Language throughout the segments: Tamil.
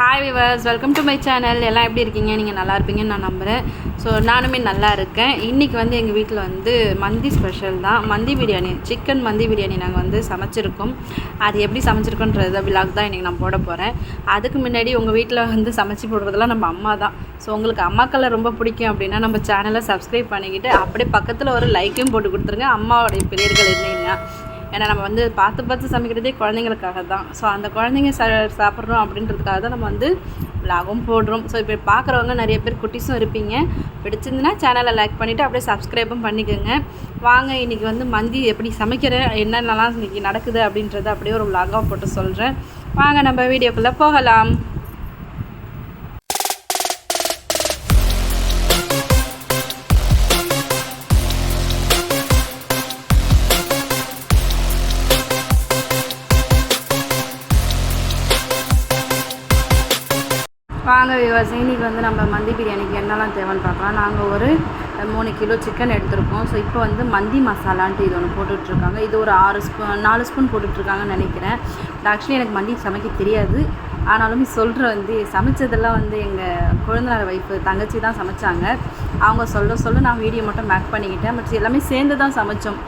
Hi viewers welcome to my channel எல்லாம் எப்படி இருக்கீங்க? நீங்கள் நல்லா இருப்பீங்கன்னு நான் நம்புகிறேன் ஸோ நானுமே நல்லா இருக்கேன். இன்றைக்கி வந்து எங்கள் வீட்டில் வந்து மந்தி ஸ்பெஷல் தான். மந்தி பிரியாணி சிக்கன் மந்தி பிரியாணி நாங்கள் வந்து சமைச்சிருக்கோம். அது எப்படி சமைச்சிருக்கோன்றது விலாக் தான் இன்றைக்கி நான் போட போகிறேன் அதுக்கு முன்னாடி உங்கள் வீட்டில் வந்து சமைச்சு போடுறதெல்லாம் நம்ம அம்மா தான். ஸோ உங்களுக்கு அம்மாக்களை ரொம்ப பிடிக்கும் அப்படின்னா நம்ம சேனலை சப்ஸ்கிரைப் பண்ணிக்கிட்டு அப்படியே பக்கத்தில் ஒரு லைக்கையும் போட்டு கொடுத்துருங்க. அம்மாவோடைய பெரியர்கள் இருந்தீங்கன்னா ஏன்னா நம்ம வந்து பார்த்து பார்த்து சமைக்கிறதே குழந்தைங்களுக்காக தான். ஸோ அந்த குழந்தைங்க ச சாப்பிட்றோம் அப்படின்றதுக்காக தான் நம்ம வந்து விலாகும் போடுறோம். ஸோ இப்போ பார்க்குறவங்க நிறைய பேர் குட்டிஸும் இருப்பீங்க. பிடிச்சிருந்துன்னா சேனலை லைக் பண்ணிவிட்டு அப்படியே சப்ஸ்கிரைபும் பண்ணிக்கோங்க. வாங்க இன்றைக்கி வந்து மந்தி எப்படி சமைக்கிறேன் என்னென்னலாம் இன்றைக்கி நடக்குது அப்படின்றத அப்படியே ஒரு விலாகாக போட்டு சொல்கிறேன் வாங்க நம்ம வீடியோக்குள்ளே போகலாம். வாங்க விவசாயி வந்து நம்ம மந்தி பிரியாணிக்கு என்னெல்லாம் தேவைன்னு பார்க்கலாம். நாங்கள் ஒரு மூணு கிலோ சிக்கன் எடுத்திருக்கோம். ஸோ இப்போ வந்து மந்தி மசாலான்ட்டு இது ஒன்று போட்டுட்ருக்காங்க. இது ஒரு ஆறு ஸ்பூன் நாலு ஸ்பூன் போட்டுட்ருக்காங்கன்னு நினைக்கிறேன். ஆக்சுவலி எனக்கு மந்தி சமைக்க தெரியாது. ஆனாலுமே சொல்கிற வந்து சமைச்சதெல்லாம் வந்து எங்கள் குழந்தைனார் வைப்பு தங்கச்சி தான் சமைச்சாங்க. அவங்க சொல்ல சொல்ல நான் வீடியோ மட்டும் மேக் பண்ணிக்கிட்டேன். பட் எல்லாமே சேர்ந்து தான் சமைச்சோம்.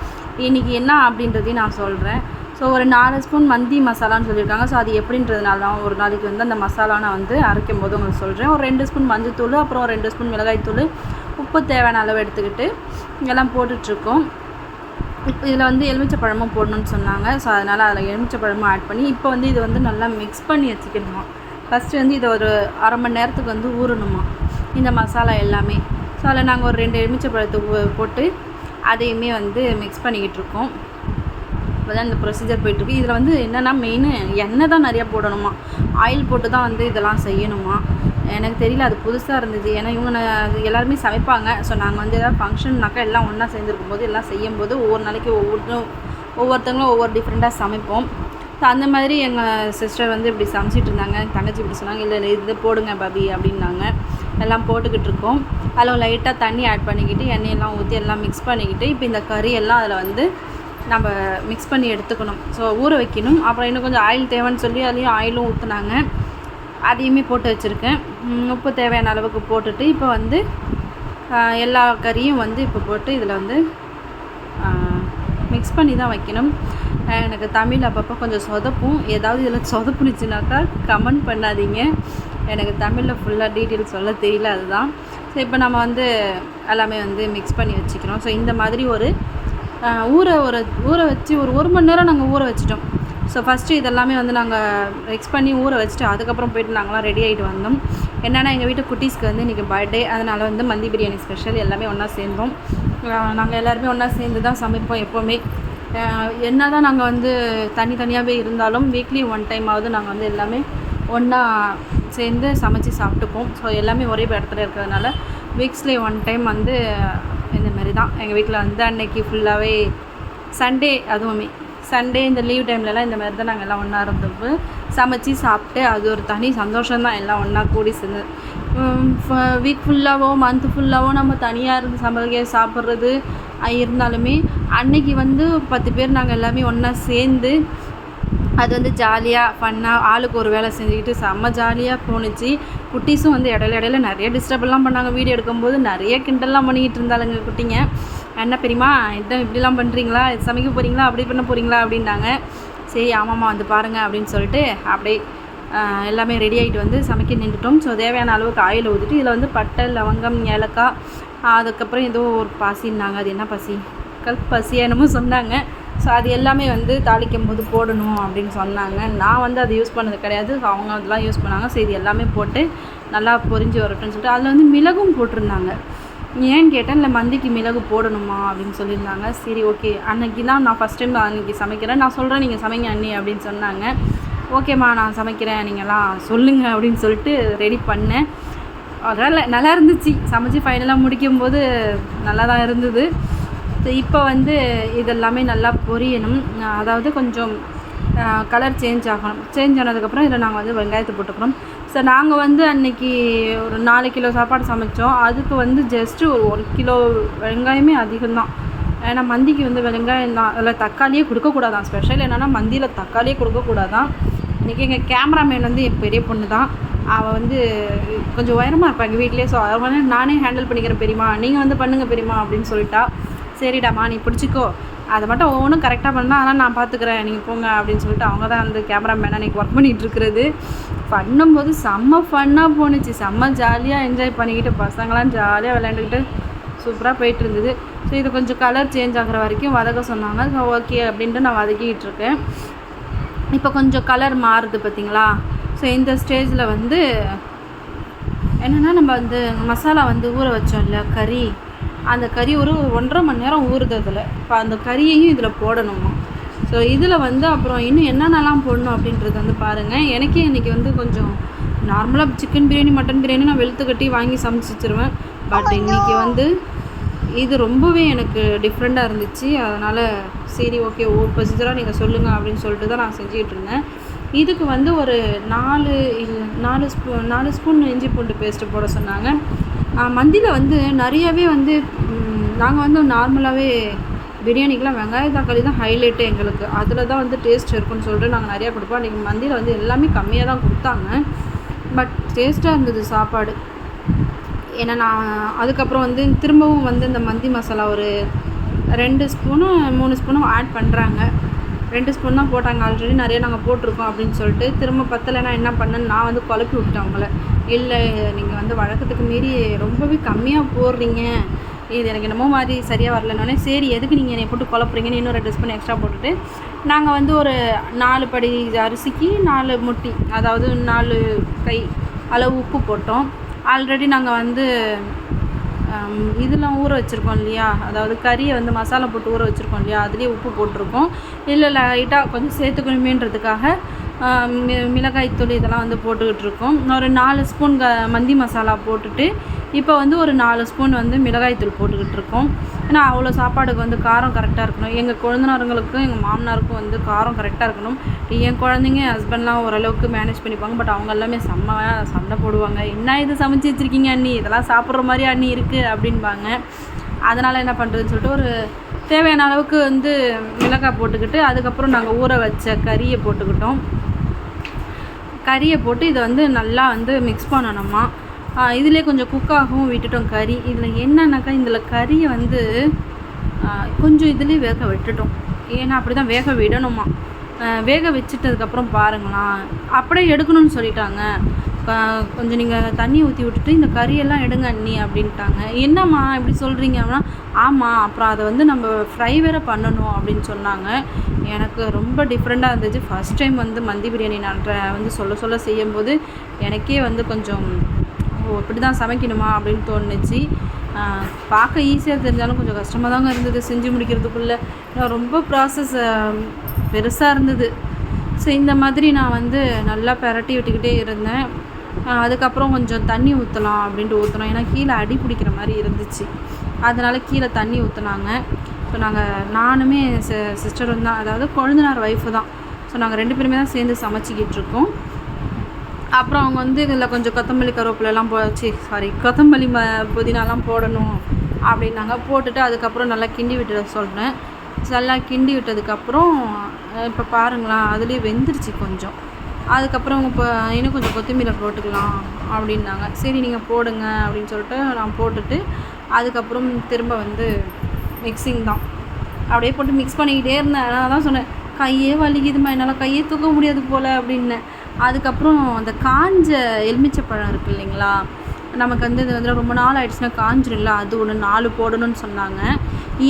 இன்றைக்கி என்ன அப்படின்றதையும் நான் சொல்கிறேன் ஸோ ஒரு நாலு ஸ்பூன் மந்தி மசாலான்னு சொல்லியிருக்காங்க. ஸோ அது எப்படின்றதுனால தான் ஒரு நாளைக்கு வந்து அந்த மசாலா நான் வந்து அரைக்கும் போது உங்களுக்கு சொல்கிறேன் ஒரு ரெண்டு ஸ்பூன் மஞ்சத்தூள் அப்புறம் ஒரு ரெண்டு ஸ்பூன் மிளகாய்த்தூள். உப்பு தேவையான அளவு எடுத்துக்கிட்டு எல்லாம் போட்டுட்ருக்கோம். இப்போ இதில் வந்து எலுமிச்சை பழமும் போடணும்னு சொன்னாங்க. ஸோ அதனால் அதில் எலுமிச்சை பழமும் ஆட் பண்ணி இப்போ வந்து இது வந்து நல்லா மிக்ஸ் பண்ணி வச்சுக்கணுமா? ஃபஸ்ட்டு வந்து இதை ஒரு அரை மணி நேரத்துக்கு வந்து ஊறணுமா? இந்த மசாலா எல்லாமே. ஸோ அதில் நாங்கள் ஒரு ரெண்டு எலுமிச்சை பழத்தை போட்டு அதையுமே வந்து மிக்ஸ் பண்ணிக்கிட்டு இருக்கோம் இப்போ தான் இந்த ப்ரொசீஜர் போயிட்டுருக்கு. இதில் வந்து என்னென்னா மெயின் எண்ணெய் தான் நிறையா போடணுமா? ஆயில் போட்டு தான் வந்து இதெல்லாம் செய்யணுமா? எனக்கு தெரியல அது புதுசாக இருந்தது. ஏன்னா இவங்க எல்லாருமே சமைப்பாங்க. ஸோ நாங்கள் வந்து எதாவது ஃபங்க்ஷன்னாக்கா எல்லாம் ஒன்றா சேர்ந்துருக்கும் போது எல்லாம் செய்யும்போது ஒவ்வொரு நாளைக்கு ஒவ்வொருத்தரும் ஒவ்வொருத்தங்களும் ஒவ்வொரு டிஃப்ரெண்ட்டாக சமைப்போம். ஸோ அந்த மாதிரி எங்கள் சிஸ்டர் வந்து இப்படி சமைச்சிட்டு இருந்தாங்க. தங்கச்சி இப்படி சொன்னாங்க இல்லை இது போடுங்க பபி அப்படின்னாங்க. எல்லாம் போட்டுக்கிட்டு இருக்கோம். அதில் லைட்டாக தண்ணி ஆட் பண்ணிக்கிட்டு எண்ணெயெல்லாம் ஊற்றி எல்லாம் மிக்ஸ் பண்ணிக்கிட்டு இப்போ இந்த கறி எல்லாம் அதில் வந்து நம்ம மிக்ஸ் பண்ணி எடுத்துக்கணும். ஸோ ஊற வைக்கணும். அப்புறம் இன்னும் கொஞ்சம் ஆயில் தேவைன்னு சொல்லி அதுலேயும் ஆயிலும் ஊற்றுனாங்க அதையுமே போட்டு வச்சுருக்கேன். உப்பு தேவையான அளவுக்கு போட்டுட்டு இப்போ வந்து எல்லா கறியும் வந்து இப்போ போட்டு இதில் வந்து மிக்ஸ் பண்ணி தான் வைக்கணும். எனக்கு தமிழ் அப்பப்போ கொஞ்சம் சொதப்பும். ஏதாவது இதில் சொதப்புனுச்சுனாக்கா கமெண்ட் பண்ணாதீங்க. எனக்கு தமிழில் ஃபுல்லாக டீட்டெயில் சொல்ல தெரியல அதுதான். ஸோ இப்போ நம்ம வந்து எல்லாமே வந்து மிக்ஸ் பண்ணி வச்சுக்கிறோம். ஸோ இந்த மாதிரி ஒரு ஊற ஒரு ஊற வச்சு ஒரு ஒரு மணி நேரம் நாங்கள் ஊற வச்சிட்டோம். ஸோ ஃபஸ்ட்டு இதெல்லாமே வந்து நாங்கள் மிக்ஸ் பண்ணி ஊற வச்சுட்டு அதுக்கப்புறம் போயிட்டு நாங்களாம் ரெடி ஆகிட்டு வந்தோம். என்னென்னா எங்கள் வீட்டு குட்டீஸ்க்கு வந்து இன்றைக்கி பர்த்டே அதனால் வந்து மந்தி பிரியாணி ஸ்பெஷல் எல்லாமே ஒன்றா சேர்ந்தோம். நாங்கள் எல்லாருமே ஒன்றா சேர்ந்து தான் சமைப்போம் எப்போவுமே. என்ன தான் நாங்கள் வந்து தனி தனியாகவே இருந்தாலும் வீக்லி ஒன் டைமாவது நாங்கள் வந்து எல்லாமே ஒன்றா சேர்ந்து சமைச்சு சாப்பிட்டுப்போம். ஸோ எல்லாமே ஒரே இடத்துல இருக்கிறதுனால வீக்ஸ்லி ஒன் டைம் வந்து இந்த மாதிரி தான். எங்கள் வீட்டில் வந்து அன்னைக்கு ஃபுல்லாகவே சண்டே அதுவுமே சண்டே இந்த லீவ் டைம்லலாம் இந்த மாதிரி தான் நாங்கள் எல்லாம் ஒன்றா இருந்தப்போ சமைச்சு சாப்பிட்டு அது ஒரு தனி சந்தோஷம் தான் எல்லாம் ஒன்றா கூடி சேர்ந்து. வீக் ஃபுல்லாகவோ மந்த் ஃபுல்லாகவோ நம்ம தனியாக இருந்து சமைக்க சாப்பிட்றது இருந்தாலுமே அன்னைக்கு வந்து பத்து பேர் நாங்கள் எல்லாமே ஒன்றா சேர்ந்து அது வந்து ஜாலியாக ஃபன்னாக ஆளுக்கு ஒரு வேலை செஞ்சுக்கிட்டு செம்ம ஜாலியாக போணுச்சு. குட்டீஸும் வந்து இடையில இடையில நிறைய டிஸ்டர்ப்லாம் பண்ணாங்க. வீடியோ எடுக்கும்போது நிறைய கிண்டல்லாம் பண்ணிக்கிட்டு இருந்தாளுங்க குட்டிங்க. என்ன பெரியமா இதான் இப்படிலாம் பண்ணுறீங்களா இது சமைக்க போகிறீங்களா அப்படி பண்ண போகிறீங்களா அப்படின்னாங்க. சரி ஆமாம்மா வந்து பாருங்கள் அப்படின்னு சொல்லிட்டு அப்படியே எல்லாமே ரெடி ஆகிட்டு வந்து சமைக்க நின்றுட்டோம். ஸோ தேவையான அளவுக்கு ஆயில் ஊற்றிட்டு இதில் வந்து பட்டை லவங்கம் ஏலக்காய் அதுக்கப்புறம் ஏதோ ஒரு பசின்னாங்க. அது என்ன பசி? கல் பசி என்னமோ சொன்னாங்க. ஸோ அது எல்லாமே வந்து தாளிக்கும் போது போடணும் அப்படின்னு சொன்னாங்க. நான் வந்து அதை யூஸ் பண்ணது கிடையாது. அவங்க அதெல்லாம் யூஸ் பண்ணாங்க. ஸோ இது எல்லாமே போட்டு நல்லா பொரிஞ்சு வரட்டும்னு சொல்லிட்டு அதில் வந்து மிளகும் போட்டிருந்தாங்க. ஏன்னு கேட்டேன்? இல்லை மந்திக்கு மிளகு போடணுமா அப்படின்னு சொல்லியிருந்தாங்க. சரி ஓகே அன்னைக்கு தான் நான் ஃபஸ்ட் டைம் அன்றைக்கி சமைக்கிறேன். நான் சொல்கிறேன் நீங்கள் சமைங்க அண்ணி அப்படின்னு சொன்னாங்க. ஓகேம்மா நான் சமைக்கிறேன். நீங்கள்லாம் சொல்லுங்கள் அப்படின்னு சொல்லிட்டு ரெடி பண்ணேன். அதனால் நல்லா இருந்துச்சு. சமைச்சு ஃபைனலாக முடிக்கும்போது நல்லா தான் இருந்தது. இப்போ வந்து இதெல்லாமே நல்லா பொரியணும். அதாவது கொஞ்சம் கலர் சேஞ்ச் ஆகணும். சேஞ்ச் ஆனதுக்கப்புறம் இதில் நாங்கள் வந்து வெங்காயத்தை போட்டுக்கிறோம். ஸோ நாங்கள் வந்து அன்னைக்கு ஒரு நாலு கிலோ சாப்பாடு சமைச்சோம். அதுக்கு வந்து ஜஸ்ட்டு ஒரு ஒரு கிலோ வெங்காயமே அதிகம்தான். ஏன்னா மந்திக்கு வந்து வெங்காயம் தான். அதில் தக்காளியே கொடுக்கக்கூடாதான். ஸ்பெஷல் என்னென்னா மந்தியில் தக்காளியே கொடுக்கக்கூடாதான். இன்றைக்கி எங்கள் கேமராமேன் வந்து என் பெரிய பொண்ணு தான் அவள் வந்து கொஞ்சம் உயரமாக இருப்பாங்க வீட்லேயே. ஸோ அவள் வந்து நானே ஹேண்டில் பண்ணிக்கிறேன் பெரியமா நீங்கள் வந்து பண்ணுங்கள் பெரியமா அப்படின்னு சொல்லிட்டா. சரிடாம்மா நீ பிடிச்சிக்கோ. அதை மட்டும் ஒவ்வொன்றும் கரெக்டாக பண்ணால் அதெல்லாம் நான் பார்த்துக்குறேன் நீங்கள் போங்க அப்படின்னு சொல்லிட்டு அவங்க தான் வந்து கேமராமேனாக இன்றைக்கி ஒர்க் பண்ணிகிட்டு இருக்கிறது. பண்ணும்போது செம்ம ஃபன்னாக போணுச்சு. செம்ம ஜாலியாக என்ஜாய் பண்ணிக்கிட்டு பசங்களாம் ஜாலியாக விளையாண்டுக்கிட்டு சூப்பராக போயிட்டு இருந்தது. ஸோ இது கொஞ்சம் கலர் சேஞ்ச் ஆகிற வரைக்கும் வதக்க சொன்னாங்க. ஸோ ஓகே அப்படின்ட்டு நான் வதக்கிக்கிட்டு இருக்கேன். இப்போ கொஞ்சம் கலர் மாறுது பார்த்தீங்களா ஸோ இந்த ஸ்டேஜில் வந்து என்னென்னா நம்ம வந்து மசாலா வந்து ஊற வச்சோம்ல கறி. அந்த கறி ஒரு ஒன்றரை மணி நேரம் ஊறுது அதில். இப்போ அந்த கறியையும் இதில் போடணுமா? ஸோ இதில் வந்து அப்புறம் இன்னும் என்னென்னலாம் போடணும் அப்படின்றது வந்து பாருங்கள் எனக்கே இன்றைக்கி வந்து கொஞ்சம் நார்மலாக சிக்கன் பிரியாணி மட்டன் பிரியாணி நான் வெளுத்து கட்டி வாங்கி சமைச்சு வச்சுருவேன் பட் இன்றைக்கி வந்து இது ரொம்பவே எனக்கு டிஃப்ரெண்ட்டாக இருந்துச்சு. அதனால் சரி ஓகே ஓ ப்ரொசீஜராக நீங்கள் சொல்லுங்கள் அப்படின்னு சொல்லிட்டு தான் நான் செஞ்சுக்கிட்டு இருந்தேன். இதுக்கு வந்து ஒரு நாலு நாலு ஸ்பூ நாலு ஸ்பூன் இஞ்சி பூண்டு பேஸ்ட்டு போட சொன்னாங்க. மந்தியில் வந்து நிறையவே வந்து நாங்கள் வந்து நார்மலாகவே பிரியாணிக்கெலாம் வெங்காய தக்காளி தான் ஹைலைட்டு எங்களுக்கு. அதில் தான் வந்து டேஸ்ட் இருக்குன்னு சொல்லிட்டு நாங்கள் நிறையா கொடுப்போம். அன்றைக்கி மந்தியில் வந்து எல்லாமே கம்மியாக தான் கொடுத்தாங்க. பட் டேஸ்ட்டாக இருந்தது சாப்பாடு. ஏன்னா நான் அதுக்கப்புறம் வந்து திரும்பவும் வந்து இந்த மந்தி மசாலா ஒரு ரெண்டு ஸ்பூனும் மூணு ஸ்பூனும் ஆட் பண்ணுறாங்க ரெண்டு ஸ்பூன் தான் போட்டாங்க ஆல்ரெடி நிறைய நாங்கள் போட்டிருக்கோம் அப்படின்னு சொல்லிட்டு திரும்ப பத்தலைன்னா என்ன பண்ணேன்னு நான் வந்து குழப்பி விட்டேன் அவங்கள இல்லை நீங்கள் வந்து வழக்கத்துக்கு மீறி ரொம்பவே கம்மியாக போடுறீங்க. இது எனக்கு என்னமோ மாதிரி சரியாக வரலன்னொடனே சரி எதுக்கு நீங்கள் என்னை போட்டு குழப்புறீங்கன்னு இன்னும் ரெண்டு ஸ்பூன் எக்ஸ்ட்ரா போட்டுட்டு நாங்கள் வந்து ஒரு நாலு படி அரிசிக்கு நாலு முட்டி அதாவது நாலு கை அளவு உப்பு போட்டோம். ஆல்ரெடி நாங்கள் வந்து இதெல்லாம் ஊற வச்சுருக்கோம் இல்லையா? அதாவது கறியை வந்து மசாலா போட்டு ஊற வச்சுருக்கோம் இல்லையா? அதுலேயே உப்பு போட்டிருக்கோம். இல்லை லைட்டாக கொஞ்சம் சேர்த்துக்கணுமேன்றதுக்காக மிளகாய்த்தூள் இதெல்லாம் வந்து போட்டுக்கிட்டு இருக்கோம் ஒரு நாலு ஸ்பூன் க மந்தி மசாலா போட்டுட்டு இப்போ வந்து ஒரு நாலு ஸ்பூன் வந்து மிளகாய்த்தூள் போட்டுக்கிட்டு இருக்கோம் ஏன்னா அவ்வளோ சாப்பாடுக்கு வந்து காரம் கரெக்டாக இருக்கணும். எங்கள் குழந்தனாருங்களுக்கும் எங்கள் மாமனாருக்கும் வந்து காரம் கரெக்டாக இருக்கணும். என் குழந்தைங்க ஹஸ்பண்ட்லாம் ஓரளவுக்கு மேனேஜ் பண்ணிப்பாங்க. பட் அவங்க எல்லாமே செம்ம சண்டை போடுவாங்க. என்ன இது சமைச்சு வச்சுருக்கீங்க அண்ணி? இதெல்லாம் சாப்பிட்ற மாதிரி அண்ணி இருக்குது அப்படின்பாங்க. அதனால் என்ன பண்ணுறதுன்னு சொல்லிட்டு ஒரு தேவையான அளவுக்கு வந்து மிளகாய் போட்டுக்கிட்டு அதுக்கப்புறம் நாங்கள் ஊற வச்ச கறியை போட்டுக்கிட்டோம். கறியை போட்டு இதை வந்து நல்லா வந்து மிக்ஸ் பண்ணணுமா இதிலே கொஞ்சம் குக்காகவும் விட்டுட்டோம் கறி. இதில் என்னன்னாக்கா இதில் கறியை வந்து கொஞ்சம் இதுலேயே வேக விட்டுட்டோம். ஏன்னா அப்படி தான் வேக விடணுமா வேக வச்சுட்டதுக்கப்புறம் பாருங்களேன். அப்படியே எடுக்கணும்னு சொல்லிட்டாங்க. கொஞ்சம் நீங்கள் தண்ணி ஊற்றி விட்டுட்டு இந்த கறியெல்லாம் எடுங்க அண்ணி அப்படின்ட்டாங்க. என்னம்மா இப்படி சொல்கிறீங்க அப்படின்னா ஆமாம் அப்புறம் அதை வந்து நம்ம ஃப்ரை வேறு பண்ணணும் அப்படின்னு சொன்னாங்க. எனக்கு ரொம்ப டிஃப்ரெண்ட்டாக இருந்துச்சு. ஃபஸ்ட் டைம் வந்து மந்தி பிரியாணி நான் வந்து சொல்ல சொல்ல செய்யும்போது எனக்கே வந்து கொஞ்சம் ஓ இப்படி தான் சமைக்கணுமா அப்படின்னு தோணுச்சு. பார்க்க ஈஸியாக தெரிஞ்சாலும் கொஞ்சம் கஷ்டமாக தாங்க இருந்தது செஞ்சு முடிக்கிறதுக்குள்ளே. ரொம்ப ப்ராசஸ் பெருசாக இருந்தது. ஸோ இந்த மாதிரி நான் வந்து நல்லா பரட்டி விட்டுக்கிட்டே இருந்தேன். அதுக்கப்புறம் கொஞ்சம் தண்ணி ஊற்றலாம் அப்படின்ட்டு ஊற்றினோம் ஏன்னா கீழே அடி பிடிக்கிற மாதிரி இருந்துச்சு. அதனால் கீழே தண்ணி ஊற்றினாங்க ஸோ நாங்கள் நானுமே சிஸ்டரும் தான் அதாவது கொழுந்தனார் ஒய்ஃபு தான். ஸோ நாங்கள் ரெண்டு பேருமே தான் சேர்ந்து சமைச்சிக்கிட்டு இருக்கோம். அப்புறம் அவங்க வந்து இதில் கொஞ்சம் கொத்தமல்லி கருவேப்பிலெல்லாம் போச்சு சாரி கொத்தமல்லி ம புதினாலாம் போடணும் அப்படின்னாங்க. போட்டுட்டு அதுக்கப்புறம் நல்லா கிண்டி விட்டு சொன்னேன். நல்லா கிண்டி விட்டதுக்கப்புறம் இப்போ பாருங்களேன் அதுலேயே வெந்துருச்சு கொஞ்சம். அதுக்கப்புறம் இப்போ இன்னும் கொஞ்சம் கொத்தமல்லி போட்டுக்கலாம் அப்படின்னாங்க. சரி நீங்கள் போடுங்க அப்படின்னு சொல்லிட்டு நான் போட்டுட்டு அதுக்கப்புறம் திரும்ப வந்து மிக்சிங் தான். அப்படியே போட்டு மிக்ஸ் பண்ணிக்கிட்டே இருந்தேன். நான் தான் சொன்னேன் கையே வலிக்குதுமா என்னால் கையே தூக்க முடியாது போல் அப்படின்னேன். அதுக்கப்புறம் அந்த காஞ்ச எலுமிச்சப்பழம் இருக்குது இல்லைங்களா? நமக்கு வந்து இது வந்து ரொம்ப நாள் ஆயிடுச்சுன்னா காஞ்சிடும்ல அது ஒன்று நாலு போடணும்னு சொன்னாங்க.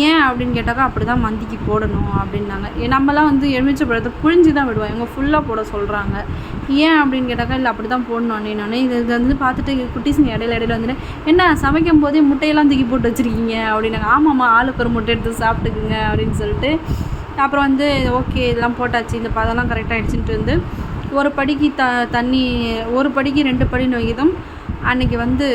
ஏன் அப்படின்னு கேட்டாக்கா அப்படி தான் மந்திக்கு போடணும் அப்படின்னாங்க. நம்மலாம் வந்து எலுமிச்சை பழத்தை புழிஞ்சு தான் விடுவோம். இவங்க ஃபுல்லாக போட சொல்கிறாங்க ஏன் அப்படின்னு கேட்டாக்கா இல்லை அப்படி தான் போடணும் அப்படின்னு இது இது வந்து பார்த்துட்டு குட்டிஸுங்க இடையில இடையில வந்துட்டு என்ன சமைக்கும் போதே முட்டையெல்லாம் தூக்கி போட்டு வச்சுருக்கீங்க? அப்படின்னாங்க. ஆமாம்மா ஆளுக்கு ஒரு முட்டை எடுத்து சாப்பிட்டுக்குங்க அப்படின்னு சொல்லிட்டு. அப்புறம் வந்து ஓகே இதெல்லாம் போட்டாச்சு. இந்த பதெல்லாம் கரெக்டாக ஆகிடுச்சின்ட்டு வந்து ஒரு படிக்கு த தண்ணி ஒரு படிக்கு ரெண்டு படி விகிதம் அன்றைக்கி வந்து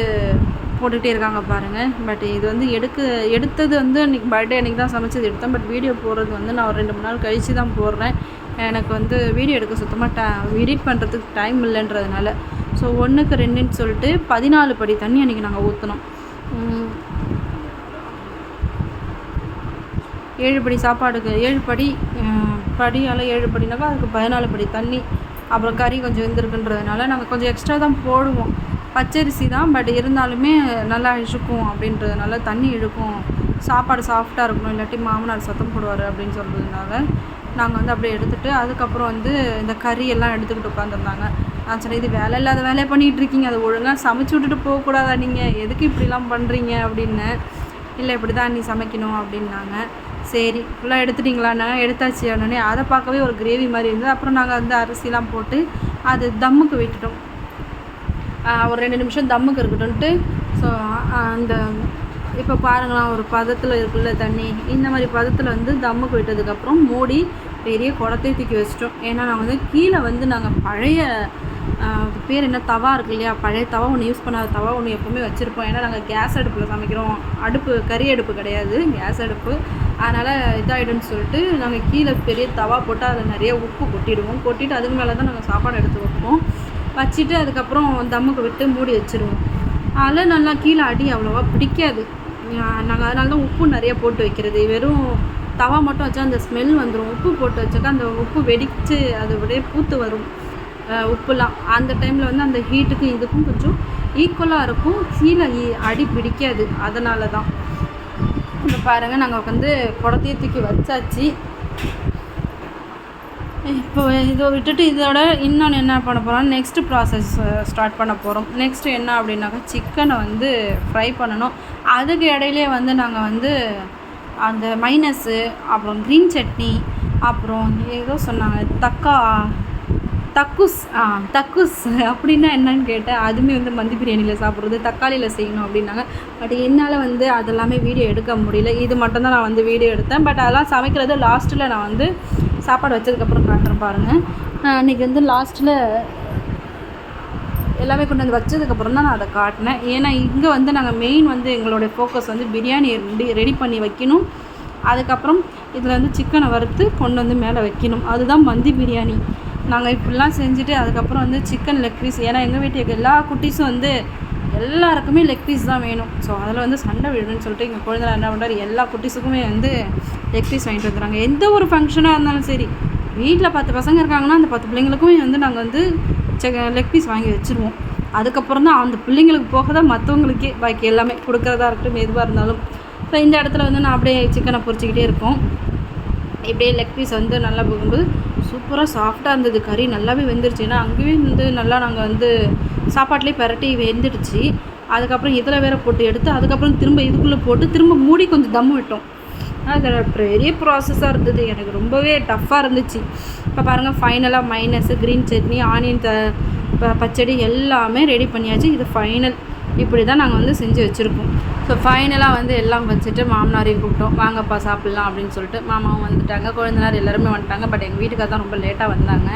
போட்டுகிட்டே இருக்காங்க பாருங்கள் பட் இது வந்து எடுக்க எடுத்தது வந்து அன்றைக்கி பர்த்டே அன்றைக்கி தான் சமைச்சது எடுத்தேன். பட் வீடியோ போடுறது வந்து நான் ஒரு ரெண்டு மூணு நாள் கழித்து தான் போடுறேன். எனக்கு வந்து வீடியோ எடுக்க சுத்தமாக ட எடிட் பண்ணுறதுக்கு டைம் இல்லைன்றதுனால. ஸோ ஒன்றுக்கு ரெண்டுன்னு சொல்லிட்டு பதினாலு படி தண்ணி அன்றைக்கி நாங்கள் ஊற்றினோம் ஏழு படி சாப்பாடுக்கு ஏழு படி படியால் ஏழு படினாக்கா அதுக்கு பதினாலு படி தண்ணி. அப்புறம் கறி கொஞ்சம் இருந்திருக்குன்றதுனால நாங்கள் கொஞ்சம் எக்ஸ்ட்ரா தான் போடுவோம். பச்சரிசி தான் பட் இருந்தாலுமே நல்லா இழுக்கும் அப்படின்றதுனால தண்ணி இழுக்கும். சாப்பாடு சாஃப்டாக இருக்கணும் இல்லாட்டி மாமனார் சத்தம் போடுவார் அப்படின்னு சொல்கிறதுனால நாங்கள் வந்து அப்படியே எடுத்துகிட்டு அதுக்கப்புறம் வந்து இந்த கறி எல்லாம் எடுத்துக்கிட்டு உட்காந்துருந்தாங்க நான் சொன்னேன் இது வேலை இல்லாத வேலையை பண்ணிகிட்டு இருக்கீங்க அதை ஒழுங்காக சமைச்சு விட்டுட்டு போகக்கூடாதா நீங்கள் எதுக்கு இப்படிலாம் பண்ணுறீங்க அப்படின்னு. இல்லை இப்படி தான் நீ சமைக்கணும் அப்படின்னாங்க. சரி ஃபுல்லாக எடுத்துட்டிங்களாண்ணா எடுத்தாச்சு. உடனே அதை பார்க்கவே ஒரு கிரேவி மாதிரி இருந்தது. அப்புறம் நாங்கள் வந்து அரிசிலாம் போட்டு அது தம்முக்கு விட்டுட்டோம். ஒரு ரெண்டு நிமிஷம் தம்முக்கு இருக்கட்டும்ட்டு ஸோ அந்த இப்போ பாருங்களேன் ஒரு பதத்தில் இருக்குல்ல தண்ணி. இந்த மாதிரி பதத்தில் வந்து தம்முக்கு விட்டதுக்கப்புறம் மூடி பெரிய குடத்தை தூக்கி வச்சிட்டோம். ஏன்னா நான் வந்து கீழே வந்து நாங்கள் பழைய பேர் என்ன? தவா இருக்கு இல்லையா? பழைய தவா ஒன்று யூஸ் பண்ணாத தவா ஒன்று எப்போவுமே வச்சுருப்போம். ஏன்னா நாங்கள் கேஸ் அடுப்பில் சமைக்கிறோம். அடுப்பு கறி அடுப்பு கிடையாது. கேஸ் அடுப்பு. அதனால் இதாகிடும்னு சொல்லிட்டு நாங்கள் கீழே பெரிய தவா போட்டு அதில் நிறைய உப்பு கொட்டிடுவோம். கொட்டிட்டு அதுக்கு மேலே தான் நாங்கள் சாப்பாடு எடுத்து வைப்போம். வச்சுட்டு அதுக்கப்புறம் தம்முக்கு விட்டு மூடி வச்சுருவோம். அதில் நல்லா கீழே அடி அவ்வளோவா பிடிக்காது. நாங்கள் அதனால தான் உப்பு நிறைய போட்டு வைக்கிறது. வெறும் தவா மட்டும் வச்சா அந்த ஸ்மெல் வந்துடும் உப்பு போட்டு வச்சாக்கா அந்த உப்பு வெடித்து அது அப்படியே பூத்து வரும். உப்புலாம். அந்த டைமில் வந்து அந்த ஹீட்டுக்கும் இதுக்கும் கொஞ்சம் ஈக்குவலாக இருக்கும். கீழே அடி பிடிக்காது. அதனால தான். இப்போ பாருங்கள் நாங்கள் வந்து குடத்தையே தூக்கி வச்சாச்சு. இப்போ இதை விட்டுட்டு இதோட இன்னொன்று என்ன பண்ண போகிறோம் நெக்ஸ்ட் ப்ராசஸ் ஸ்டார்ட் பண்ண போகிறோம் நெக்ஸ்ட்டு என்ன அப்படின்னாக்கா சிக்கனை வந்து ஃப்ரை பண்ணணும். அதுக்கு இடையிலே வந்து நாங்கள் வந்து அந்த மைனஸு அப்புறம் க்ரீன் சட்னி அப்புறம் ஏதோ சொன்னாங்க தக்கா தக்குஸ் ஆ தக்குஸ் அப்படின்னா என்னன்னு கேட்டேன். அதுவுமே வந்து மந்தி பிரியாணியில் சாப்பிட்றது தக்காளியில் செய்யணும் அப்படின்னாங்க. பட் என்னால் வந்து அதெல்லாமே வீடியோ எடுக்க முடியல. இது மட்டும்தான் நான் வந்து வீடியோ எடுத்தேன். பட் அதெல்லாம் சமைக்கிறது லாஸ்ட்டில் நான் வந்து சாப்பாடு வச்சதுக்கப்புறம் காட்டுறேன் பாருங்கள் அன்றைக்கி வந்து லாஸ்ட்டில் எல்லாமே கொண்டு வந்து வச்சதுக்கப்புறம் தான் நான் அதை காட்டினேன். ஏன்னா இங்கே வந்து நாங்கள் மெயின் வந்து எங்களுடைய ஃபோக்கஸ் வந்து பிரியாணி ரெடி ரெடி பண்ணி வைக்கணும். அதுக்கப்புறம் இதில் வந்து சிக்கனை வறுத்து கொண்டு வந்து மேலே வைக்கணும். அதுதான் மந்தி பிரியாணி. நாங்கள் இப்படிலாம் செஞ்சுட்டு அதுக்கப்புறம் வந்து சிக்கன் லெக் பீஸ் ஏன்னா எங்கள் வீட்டுக்கு எல்லா குட்டீஸும் வந்து எல்லாருக்குமே லெக் பீஸ் தான் வேணும். ஸோ அதில் வந்து சண்டை விடுன்னு சொல்லிட்டு எங்கள் குழந்தை என்ன பண்ணுறாரு எல்லா குட்டீஸுக்குமே வந்து லெக் பீஸ் வாங்கிட்டு வந்துடுறாங்க. எந்த ஒரு ஃபங்க்ஷனாக இருந்தாலும் சரி வீட்டில் பத்து பசங்க இருக்காங்கன்னா அந்த பத்து பிள்ளைங்களுக்குமே வந்து நாங்கள் வந்து லெக் பீஸ் வாங்கி வச்சுருவோம். அதுக்கப்புறம் தான் அந்த பிள்ளைங்களுக்கு போக தான் மற்றவங்களுக்கே பாக்கி எல்லாமே கொடுக்குறதா இருக்கட்டும் எதுவாக இருந்தாலும். ஸோ இந்த இடத்துல வந்து நான் அப்படியே சிக்கனை பொரிச்சிக்கிட்டே இருக்கோம். இப்படியே லெக் பீஸ் வந்து நல்லா போகும்போது சூப்பராக சாஃப்டாக இருந்தது. கறி நல்லாவே வெந்துருச்சு. ஏன்னா அங்கேயே வந்து நல்லா நாங்கள் வந்து சாப்பாட்லேயே பரட்டி வெந்துடுச்சு. அதுக்கப்புறம் இதில் வேற போட்டு எடுத்து அதுக்கப்புறம் திரும்ப இதுக்குள்ளே போட்டு திரும்ப மூடி கொஞ்சம் தம் விட்டோம். அது பெரிய ப்ராசஸாக இருந்தது. எனக்கு ரொம்பவே டஃப்பாக இருந்துச்சு. இப்போ பாருங்கள் ஃபைனலாக மைனஸு க்ரீன் சட்னி ஆனியன் த பச்சடி எல்லாமே ரெடி பண்ணியாச்சு. இது ஃபைனல் இப்படி தான் நாங்கள் வந்து செஞ்சு வச்சுருக்கோம். ஸோ ஃபைனலாக வந்து எல்லாம் வச்சுட்டு மாமனாரையும் கூப்பிட்டோம். வாங்கப்பா சாப்பிட்லாம் அப்படின்னு சொல்லிட்டு மாமாவும் வந்துட்டாங்க. குழந்தைனார் எல்லாருமே வந்துட்டாங்க. பட் எங்கள் வீட்டுக்காக தான் ரொம்ப லேட்டாக வந்தாங்க.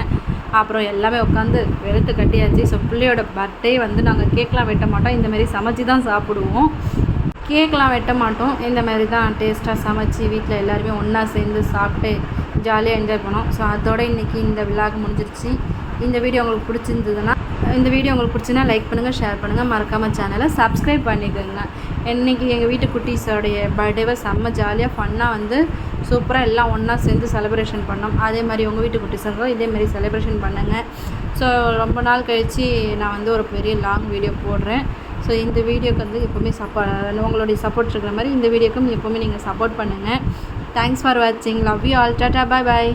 அப்புறம் எல்லாமே உட்காந்து வெளுத்து கட்டியாச்சு. ஸோ பிள்ளையோட பர்த்டே வந்து நாங்கள் கேக்லாம் வெட்ட மாட்டோம். இந்தமாரி சமைச்சு தான் சாப்பிடுவோம். கேக்லாம் வெட்ட மாட்டோம். இந்தமாரி தான் டேஸ்ட்டாக சமைச்சு வீட்டில் எல்லாருமே ஒன்றா சேர்ந்து சாப்பிட்டு ஜாலியாக என்ஜாய் பண்ணோம். ஸோ அதோட இன்றைக்கி இந்த விழாக்கு முடிஞ்சிருச்சு. இந்த வீடியோ உங்களுக்கு பிடிச்சிருந்ததுன்னா இந்த வீடியோ உங்களுக்கு பிடிச்சிருந்தா லைக் பண்ணுங்கள் ஷேர் பண்ணுங்கள் மறக்காமல் சேனலை சப்ஸ்கிரைப் பண்ணிக்கோங்க. இன்றைக்கி எங்கள் வீட்டு குட்டீஸோடைய பர்த்டேவை செம்ம ஜாலியாக ஃபன்னாக வந்து சூப்பராக எல்லாம் ஒன்றா சேர்ந்து செலிப்ரேஷன் பண்ணோம். அதே மாதிரி உங்கள் வீட்டு குட்டீஸுக்கும் இதேமாரி செலிப்ரேஷன் பண்ணுங்கள் ஸோ ரொம்ப நாள் கழித்து நான் வந்து ஒரு பெரிய லாங் வீடியோ போடுறேன். ஸோ இந்த வீடியோக்கு வந்து எப்போவுமே சப்போ உங்களுடைய சப்போர்ட் இருக்கிற மாதிரி இந்த வீடியோக்கும் எப்போவுமே நீங்கள் சப்போர்ட் பண்ணுங்கள் தேங்க்ஸ் ஃபார் வாட்சிங் love you all tata bye bye